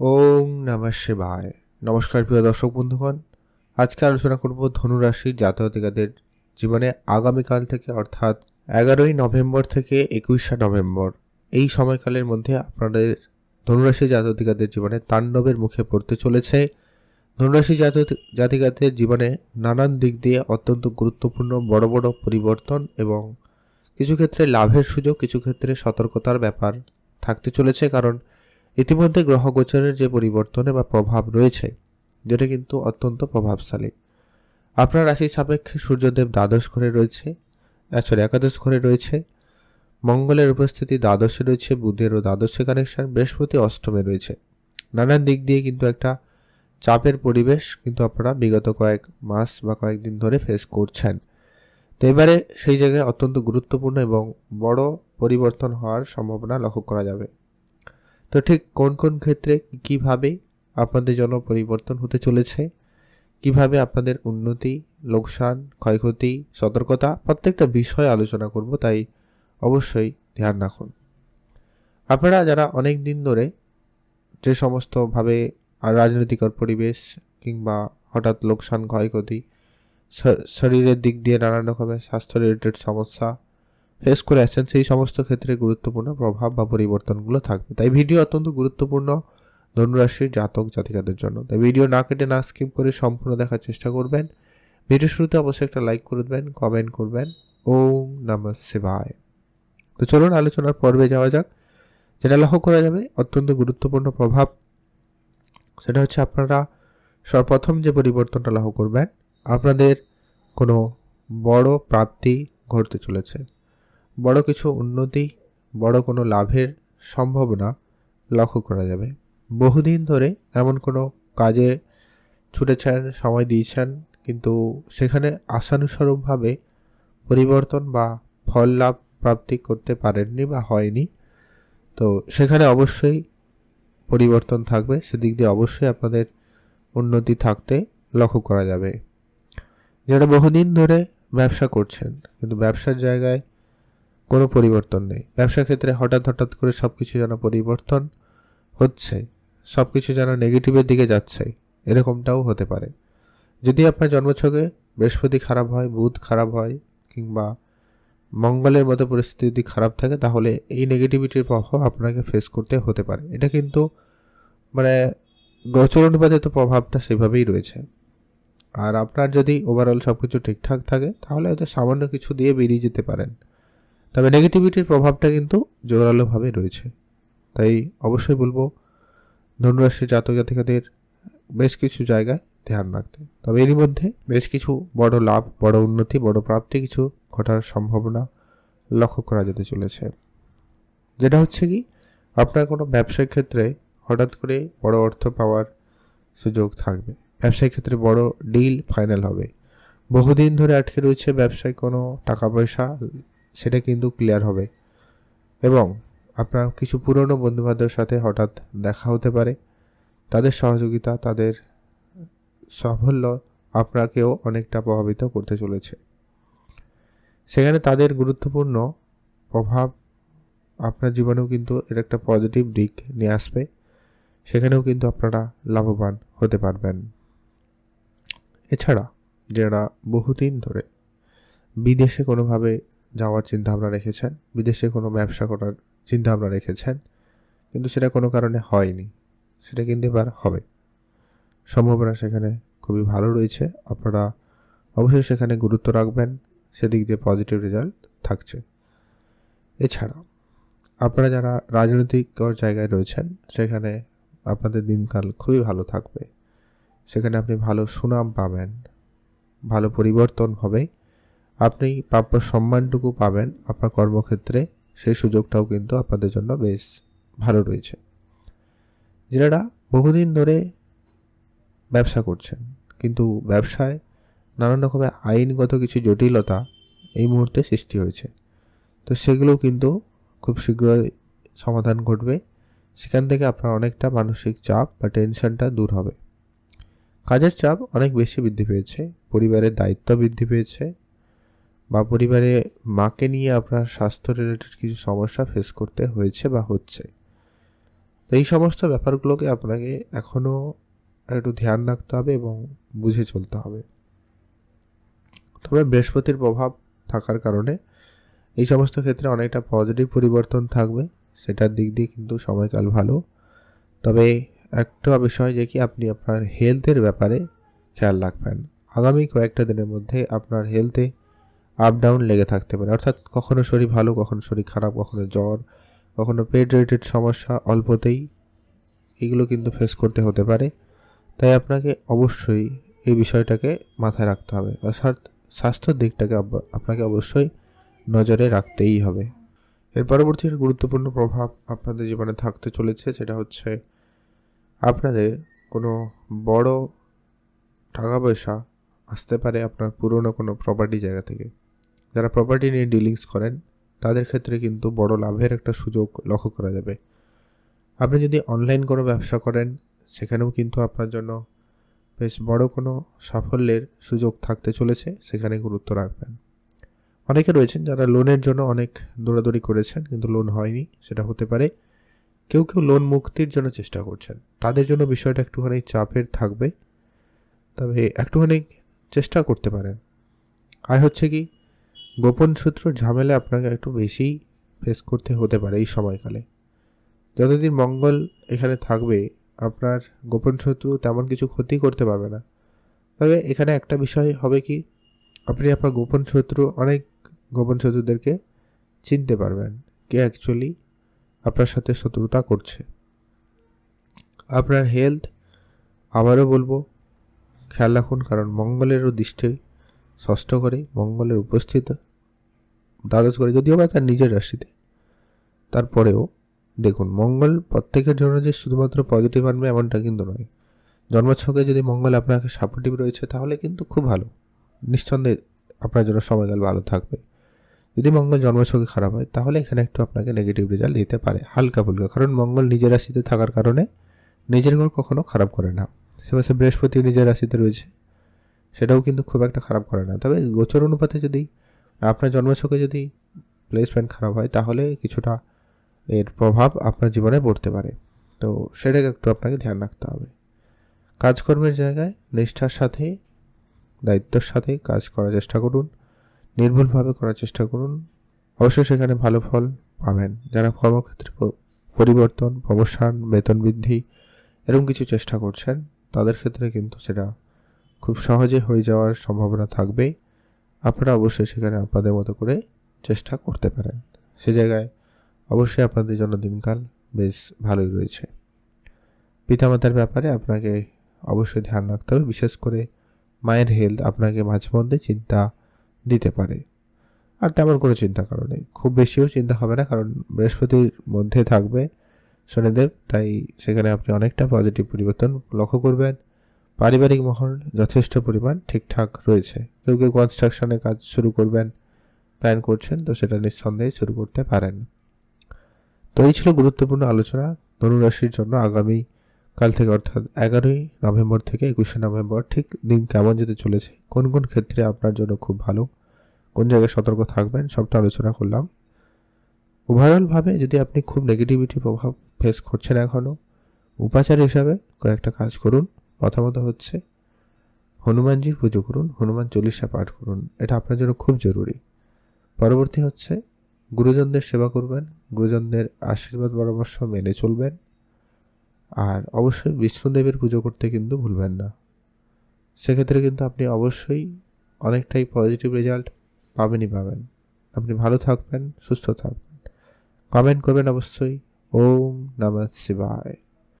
ওং নমঃ শিবায়। নমস্কার প্রিয় দর্শক বন্ধুগণ, আজকে আলোচনা করব ধনুরাশির জাতকাদের জীবনে আগামীকাল থেকে, অর্থাৎ এগারোই নভেম্বর থেকে একুশে নভেম্বর। এই সময়কালের মধ্যে আপনাদের ধনুরাশি জাতকাদের জীবনে তাণ্ডবের মুখে পড়তে চলেছে। ধনুরাশি জাত জীবনে নানান দিক দিয়ে অত্যন্ত গুরুত্বপূর্ণ বড় বড় পরিবর্তন এবং কিছু ক্ষেত্রে লাভের সুযোগ, কিছু ক্ষেত্রে সতর্কতার ব্যাপার থাকতে চলেছে। কারণ ইতিমধ্যে গ্রহগোচরের যে পরিবর্তনে বা প্রভাব রয়েছে, যেটা কিন্তু অত্যন্ত প্রভাবশালী। আপনার রাশির সাপেক্ষে সূর্যদেব দ্বাদশ ঘরে রয়েছে সরি একাদশ ঘরে রয়েছে, মঙ্গলের উপস্থিতি দ্বাদশে রয়েছে বুধেরও দ্বাদশে কানেকশন বৃহস্পতি অষ্টমে রয়েছে। নানান দিক দিয়ে কিন্তু একটা চাপের পরিবেশ কিন্তু আপনারা বিগত কয়েক মাস বা কয়েকদিন ধরে ফেস করছেন। তো এবারে সেই জায়গায় অত্যন্ত গুরুত্বপূর্ণ এবং বড় পরিবর্তন হওয়ার সম্ভাবনা লক্ষ্য করা যাবে। তো ঠিক কোন কোন ক্ষেত্রে কীভাবে আপনাদের জন্য পরিবর্তন হতে চলেছে? কীভাবে আপনাদের উন্নতি, লোকসান, ক্ষয়ক্ষতি, সতর্কতা প্রত্যেকটা বিষয় আলোচনা করব, তাই অবশ্যই ধ্যান রাখুন। আপনারা যারা অনেক দিন ধরে যে সমস্তভাবে রাজনৈতিক পরিবেশ কিংবা হঠাৎ লোকসান, ক্ষয়ক্ষতি শরীরের দিক দিয়ে নানান রকমের স্বাস্থ্য রিলেটেড সমস্যা ফেস করে আসছেন, সেই সমস্ত ক্ষেত্রে গুরুত্বপূর্ণ প্রভাব বা পরিবর্তনগুলো থাকবে। তাই ভিডিও অত্যন্ত গুরুত্বপূর্ণ, ধনুরাশির জাতক জাতিকাদের জন্য। তাই ভিডিও না কেটে না স্কিপ করে সম্পূর্ণ দেখার চেষ্টা করবেন। ভিডিও শুরুতে অবশ্যই একটা লাইক করে দেবেন, কমেন্ট করবেন। ওম নমঃ শিবায়। তো চলুন আলোচনার পর্বে যাওয়া যাক। যেটা লক্ষ্য করা যাবে, অত্যন্ত গুরুত্বপূর্ণ প্রভাব। সেটা হচ্ছে আপনারা সর্বপ্রথম যে পরিবর্তনটা লক্ষ্য করবেন, আপনাদের কোনো বড় প্রাপ্তি ঘটতে চলেছে। বড় কিছু উন্নতি, বড় কোনো লাভের সম্ভাবনা লক্ষ্য করা যাবে। বহুদিন ধরে এমন কোনো কাজে ছুটেছেন, সময় দিয়েছেন, কিন্তু সেখানে আশানুস্বরূপভাবে পরিবর্তন বা ফল লাভ প্রাপ্তি করতে পারেননি বা হয়নি। তো সেখানে অবশ্যই পরিবর্তন থাকবে। সেদিক দিয়ে অবশ্যই আপনাদের উন্নতি থাকতে লক্ষ্য করা যাবে। যারা বহুদিন ধরে ব্যবসা করছেন, কিন্তু ব্যবসার জায়গায় কোনো পরিবর্তন নেই। ব্যবসা ক্ষেত্রে হঠাৎ হঠাৎ করে সব কিছু যেন পরিবর্তন হচ্ছে সব কিছু যেন নেগেটিভের দিকে যাচ্ছে, এরকমটাও হতে পারে। যদি আপনার জন্মছকে বৃহস্পতি খারাপ হয়, বুধ খারাপ হয়, কিংবা মঙ্গলের মতো পরিস্থিতি যদি খারাপ থাকে, তাহলে এই নেগেটিভিটির প্রভাব আপনাকে ফেস করতে হতে পারে। এটা কিন্তু মানে গোচর তো প্রভাবটা সেভাবেই রয়েছে। আর আপনার যদি ওভারঅল সব কিছু ঠিকঠাক থাকে, তাহলে হয়তো সামান্য কিছু দিয়ে বেরিয়ে যেতে পারেন। তবে নেগেটিভিটির প্রভাবটা কিন্তু জোরালোভাবে রয়েছে। তাই অবশ্যই বলব ধনুরাশির জাতক জাতিকাদের বেশ কিছু জায়গায় ধ্যান রাখতে। তবে এরই মধ্যে বেশ কিছু বড় লাভ, বড় উন্নতি, বড় প্রাপ্তি কিছু ঘটার সম্ভাবনা লক্ষ্য করা যেতে চলেছে। যেটা হচ্ছে কি, আপনার কোনো ব্যবসায়িক ক্ষেত্রে হঠাৎ করে বড় অর্থ পাওয়ার সুযোগ থাকবে। ব্যবসায়িক ক্ষেত্রে বড় ডিল ফাইনাল হবে। বহুদিন ধরে আটকে রয়েছে ব্যবসায় কোনো টাকা পয়সা সেটা কিন্তু ক্লিয়ার হবে। এবং আপনার কিছু পুরনো বন্ধুবান্ধবের সাথে হঠাৎ দেখা হতে পারে। তাদের সহযোগিতা, তাদের সাফল্য আপনাকেও অনেকটা প্রভাবিত করতে চলেছে। সেখানে তাদের গুরুত্বপূর্ণ প্রভাব আপনার জীবনেও কিন্তু এর একটা পজিটিভ দিক নিয়ে আসবে। সেখানেও কিন্তু আপনারা লাভবান হতে পারবেন। এছাড়া যারা বহুদিন ধরে বিদেশে কোনোভাবে যাওয়ার চিন্তাভাবনা রেখেছেন, বিদেশে কোনো ব্যবসা করার চিন্তাভাবনা রেখেছেন, কিন্তু সেটা কোনো কারণে হয়নি, সেটা কিন্তু এবার হবে। সম্ভাবনা সেখানে খুবই ভালো রয়েছে, আপনারা অবশ্যই সেখানে গুরুত্ব রাখবেন, সেদিক দিয়ে পজিটিভ রেজাল্ট থাকছে। এছাড়া আপনারা যারা রাজনৈতিক জায়গায় রয়েছেন, সেখানে আপনাদের দিনকাল খুবই ভালো থাকবে, সেখানে আপনি ভালো সুনাম পাবেন, ভালো পরিবর্তন হবে আপনি প্রাপ্য সম্মানটুকু পাবেন আপনার কর্মক্ষেত্রে, সেই সুযোগটাও কিন্তু আপনাদের জন্য বেশ ভালো রয়েছে। যারা বহুদিন ধরে ব্যবসা করছেন, কিন্তু ব্যবসায় নানান রকমের আইনগত কিছু জটিলতা এই মুহূর্তে সৃষ্টি হয়েছে। তো সেগুলোও কিন্তু খুব শীঘ্রই সমাধান ঘটবে। সেখান থেকে আপনার অনেকটা মানসিক চাপ বা টেনশনটা দূর হবে। কাজের চাপ অনেক বেশি বৃদ্ধি পেয়েছে, পরিবারের দায়িত্ব বৃদ্ধি পেয়েছে বা পরিবারে মাকে নিয়ে আপনার স্বাস্থ্য রিলেটেড কিছু সমস্যা ফেস করতে হয়েছে বা হচ্ছে। তো এই সমস্ত ব্যাপারগুলোকে আপনাকে এখনও একটু ধ্যান রাখতে হবে এবং বুঝে চলতে হবে। তবে বৃহস্পতির প্রভাব থাকার কারণে এই সমস্ত ক্ষেত্রে অনেকটা পজিটিভ পরিবর্তন থাকবে, সেটার দিক দিয়ে কিন্তু সময়কাল ভালো। তবে একটা বিষয় যে কি, আপনি আপনার হেলথের ব্যাপারে খেয়াল রাখবেন। আগামী কয়েকটা দিনের মধ্যে আপনার হেলথে আপ ডাউন লেগে থাকতে পারে। অর্থাৎ কখনো শরীর ভালো, কখনো শরীর খারাপ, কখনো জ্বর, কখনো পেট রিলেটেড সমস্যা অল্পতেই এগুলো কিন্তু ফেস করতে হতে পারে। তাই আপনাকে অবশ্যই এই বিষয়টাকে মাথায় রাখতে হবে। অর্থাৎ স্বাস্থ্যের দিকটাকে আপনাকে অবশ্যই নজরে রাখতেই হবে। এর পরবর্তী একটা গুরুত্বপূর্ণ প্রভাব আপনাদের জীবনে থাকতে চলেছে, সেটা হচ্ছে আপনাদের কোনো বড় টাকা পয়সা আসতে পারে আপনার পুরনো কোনো প্রপার্টি জায়গা থেকে। যারা প্রপার্টি নিয়ে ডিলিংস করেন, তাদের ক্ষেত্রে কিন্তু বড় লাভের একটা সুযোগ লক্ষ্য করা যাবে। আপনি যদি অনলাইন কোনো ব্যবসা করেন, সেখানেও কিন্তু আপনার জন্য বেশ বড় কোনো সাফল্যের সুযোগ থাকতে চলেছে, সেখানে গুরুত্ব রাখবেন। অনেকে রয়েছেন যারা লোনের জন্য অনেক দৌড়াদৌড়ি করেছেন, কিন্তু লোন হয়নি, সেটা হতে পারে। কেউ কেউ লোন মুক্তির জন্য চেষ্টা করছেন, তাদের জন্য বিষয়টা একটুখানি চাপের থাকবে। তবে একটুখানি চেষ্টা করতে পারেন। আর হচ্ছে কি? গোপন সূত্র ঝামেলা আপনাকে একটু বেশি ফেস করতে হতে পারে এই সময়কালে। যতদিন মঙ্গল এখানে থাকবে, আপনার গোপন শত্রু তেমন কিছু ক্ষতি করতে পারবে না। তবে এখানে একটা বিষয় হবে কি, আপনি আপনার গোপন শত্রু, অনেক গোপন শত্রুদেরকে চিনতে পারবেন কে অ্যাকচুয়ালি আপনার সাথে শত্রুতা করছে। আপনার হেলথ আবারও বলব, খেয়াল রাখুন, কারণ মঙ্গলেরও দৃষ্টি ষষ্ঠ করে মঙ্গলের উপস্থিত দ্বাদশ করে, যদিও বা তার নিজের রাশিতে। তারপরেও দেখুন, মঙ্গল প্রত্যেকের জন্য যে শুধুমাত্র পজিটিভ আনবে এমনটা কিন্তু নয়। জন্মছকে যদি মঙ্গল আপনাকে সাপোর্টিভ রয়েছে, তাহলে কিন্তু খুব ভালো। নিঃসন্দেহে আপনার জন্য সময়কাল ভালো থাকবে। যদি মঙ্গল জন্মছকে খারাপ হয়, তাহলে এখানে একটু আপনাকে নেগেটিভ রেজাল্ট দিতে পারে, হালকা ফুলকা। কারণ মঙ্গল নিজের রাশিতে থাকার কারণে নিজের ঘর কখনো খারাপ করে না। সে বৃহস্পতি নিজের রাশিতে রয়েছে। সেটাও কিন্তু খুব একটা খারাপ করে না। তবে গোচর অনুপাতে যদি আপনার জন্মছকে যদি প্লেসমেন্ট খারাপ হয়, তাহলে কিছুটা এর প্রভাব আপনার জীবনে পড়তে পারে। তো সেটাকে একটু আপনাকে ধ্যান রাখতে হবে। কাজকর্মের জায়গায় নিষ্ঠার সাথে, দায়িত্বর সাথে কাজ করার চেষ্টা করুন, নির্ভুলভাবে করার চেষ্টা করুন। অবশ্যই সেখানে ভালো ফল পাবেন। যারা কর্মক্ষেত্রে পরিবর্তন, প্রমোশন, বেতন বৃদ্ধি এরকম কিছু চেষ্টা করছেন, তাদের ক্ষেত্রে কিন্তু সেটা খুব সহজে হয়ে যাওয়ার সম্ভাবনা থাকবেই। আপনারা অবশ্যই সেখানে আপনাদের মতো করে চেষ্টা করতে পারেন। সে জায়গায় অবশ্যই আপনাদের জন্য দিনকাল বেশ ভালোই রয়েছে। পিতামাতার ব্যাপারে আপনাকে অবশ্যই ধ্যান রাখতে হবে। বিশেষ করে মায়ের হেলথ আপনাকে মাঝে মধ্যে চিন্তা দিতে পারে। আর তেমন কোনো চিন্তা কারণে খুব বেশিও চিন্তা হবে না, কারণ বৃহস্পতির মধ্যে থাকবে শনিদেব। তাই সেখানে আপনি অনেকটা পজিটিভ পরিবর্তন লক্ষ্য করবেন। পারিবারিক মহল যথেষ্ট পরিমাণ ঠিকঠাক রয়েছে। কেউ কেউ কনস্ট্রাকশনে কাজ শুরু করবেন প্ল্যান করছেন, তো সেটা নিঃসন্দেহে শুরু করতে পারেন। তো এই ছিল গুরুত্বপূর্ণ আলোচনা। ধনুরাশির জন্য আগামী কাল থেকে অর্থাৎ এগারোই নভেম্বর থেকে একুশে নভেম্বর ঠিক দিন কেমন যেতে চলেছে, কোন কোন ক্ষেত্রে আপনার জন্য খুব ভালো, কোন জায়গায় সতর্ক থাকবেন সবটা আলোচনা করলাম। ওভারঅলভাবে যদি আপনি খুব নেগেটিভিটি প্রভাব ফেস করছেন এখনও উপাচার হিসাবে কয়েকটা কাজ করুন। প্রথমত হচ্ছে। হনুমানজির পুজো করুন, হনুমান চল্লিশা পাঠ করুন, এটা আপনার জন্য খুব জরুরি। পরবর্তী হচ্ছে, গুরুজনদের সেবা করবেন, গুরুজনদের আশীর্বাদ পরামর্শ মেনে চলবেন, আর অবশ্যই বিষ্ণুদেবের পুজো করতে কিন্তু ভুলবেন না। সেক্ষেত্রে কিন্তু আপনি অবশ্যই অনেকটাই পজিটিভ রেজাল্ট পাবেনই পাবেন। আপনি ভালো থাকবেন, সুস্থ থাকবেন। কমেন্ট করবেন অবশ্যই। ওম নমঃ শিবায়।